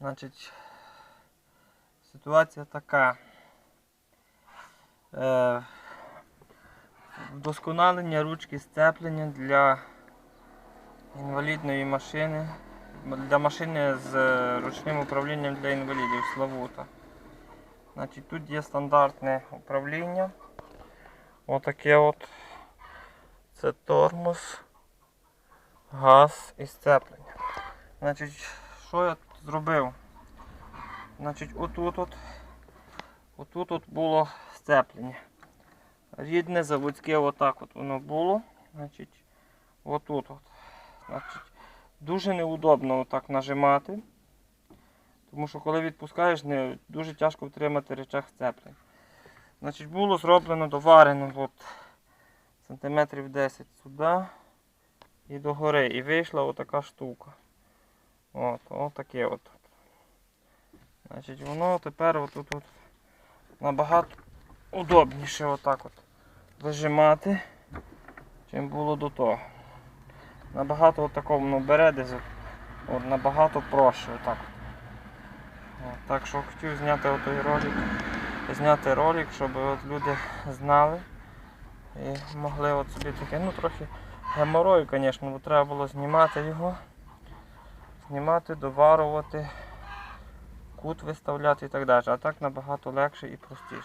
Значить, ситуація така. Е, вдосконалення ручки сцеплення для інвалідної машини, для машини з е, ручним управлінням для інвалідів Славута. Значить, тут є стандартне управління. Отаке от. Це тормоз, газ і сцеплення. Значить, що я зробив? Значить, отут от, отут от було сцеплення. Рідне заводське отак от воно було. Значить, отут от. Значить, дуже неудобно отак нажимати. Тому що коли відпускаєш, не, дуже тяжко втримати речах сцеплень. Значить, було зроблено, доварено от, сантиметрів 10 сюди і догори. І вийшла отака штука. От, отаке от. Значить, воно тепер отут от набагато удобніше отак от вижимати, чим було до того. Набагато от такого воно бере десь от, от набагато проще отак. От. От, так що хотів зняти отой ролик, зняти ролик, щоб от люди знали і могли от собі таке, ну трохи геморою, звісно, бо треба було знімати його знімати, доварувати, кут виставляти і так далі. А так набагато легше і простіше.